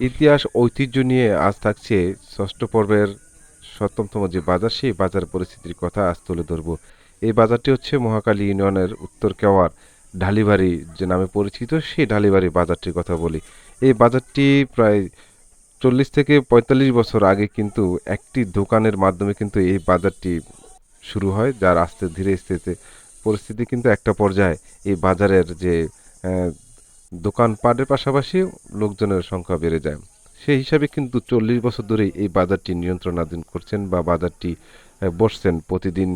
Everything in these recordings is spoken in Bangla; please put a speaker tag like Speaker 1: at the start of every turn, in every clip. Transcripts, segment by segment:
Speaker 1: ইতিহাস, ঐতিহ্য নিয়ে আজ থাকছে ষষ্ঠ পর্বের সপ্তমতম যে বাজার, সেই বাজার পরিস্থিতির কথা আজ তুলে ধরবো। এই বাজারটি হচ্ছে মহাকালী ইউনিয়নের উত্তর কেওয়ার ঢালিবাড়ি যে নামে পরিচিত, সেই ঢালিবাড়ি বাজারটির কথা বলি। এই বাজারটি প্রায় চল্লিশ থেকে পঁয়তাল্লিশ বছর আগে কিন্তু একটি দোকানের মাধ্যমে কিন্তু এই বাজারটি শুরু হয়, যার আস্তে ধীরে ধীরে পরিস্থিতি কিন্তু একটা পর্যায়ে। এই বাজারের যে দোকানপাটের পাশাপাশি লোকজনের সংখ্যা বেড়ে যায়। সেই হিসাবে কিন্তু চল্লিশ বছর ধরেই এই বাজারটি নিয়ন্ত্রণাধীন করছেন বা বাজারটি বসছেন। প্রতিদিন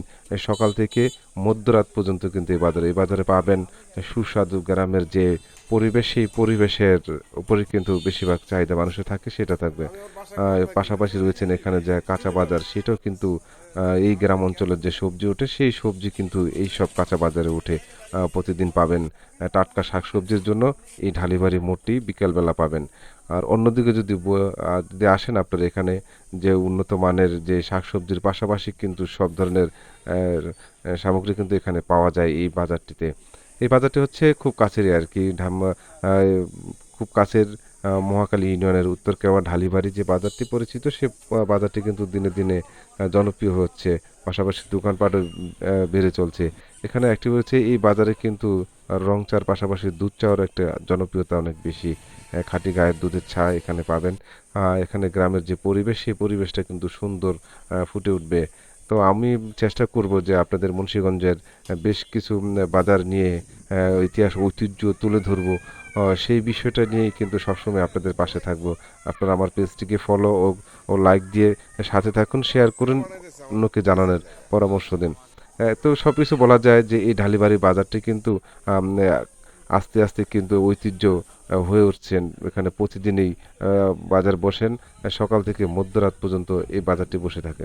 Speaker 1: সকাল থেকে মধ্যরাত পর্যন্ত কিন্তু এই বাজারে এই বাজারে পাবেন সুস্বাদু গ্রামের যে পরিবেশ সেই পরিবেশের উপরে কিন্তু বেশিরভাগ চাহিদা মানুষের থাকে, সেটা থাকবে। পাশাপাশি রয়েছেন এখানে যে কাঁচা বাজার, সেটাও কিন্তু এই গ্রাম অঞ্চলের যে সবজি ওঠে, সেই সবজি কিন্তু এই সব কাঁচা বাজারে উঠে প্রতিদিন পাবেন। টাটকা শাকসবজির জন্য এই ঢালিবাড়ি মোড়টি বিকেলবেলা পাবেন। আর অন্যদিকে যদি যদি আসেন আপনার এখানে যে উন্নত মানের যে শাকসবজির পাশাপাশি কিন্তু সব ধরনের সামগ্রী কিন্তু এখানে পাওয়া যায় এই বাজারটিতে। এই বাজারটি হচ্ছে খুব কাছেরই আর কি খুব কাছের মহাকালী ইউনিয়নের উত্তর কেওয়া ঢালিবাড়ি যে বাজারটি পরিচিত সে বাজারটি কিন্তু দিনে দিনে জনপ্রিয় হচ্ছে। পাশাপাশি দোকানপাটও আহ, বেড়ে চলছে। এখানে একটি হচ্ছে এই বাজারে কিন্তু রং চার পাশাপাশি দুধ চাওয়ার একটা জনপ্রিয়তা অনেক বেশি। খাঁটি গায়ের দুধের চা এখানে পাবেন। এখানে গ্রামের যে পরিবেশ সেই পরিবেশটা কিন্তু সুন্দর ফুটে উঠবে। তো আমি চেষ্টা করব যে আপনাদের মুন্সীগঞ্জের বেশ কিছু বাজার নিয়ে ইতিহাস, ঐতিহ্য তুলে ধরবো। সেই বিষয়টা নিয়েই কিন্তু সবসময় আপনাদের পাশে থাকব। আপনারা আমার পেজটিকে ফলো ও ও লাইক দিয়ে সাথে থাকুন শেয়ার করুন, অন্যকে জানানোর পরামর্শ দিন। তো সব কিছু বলা যায় যে এই ঢালিবাড়ি বাজারটি কিন্তু আস্তে আস্তে কিন্তু ঐতিহ্য হয়ে উঠছেন। এখানে প্রতিদিনই বাজার বসেন। সকাল থেকে মধ্যরাত পর্যন্ত এই বাজারটি বসে থাকে।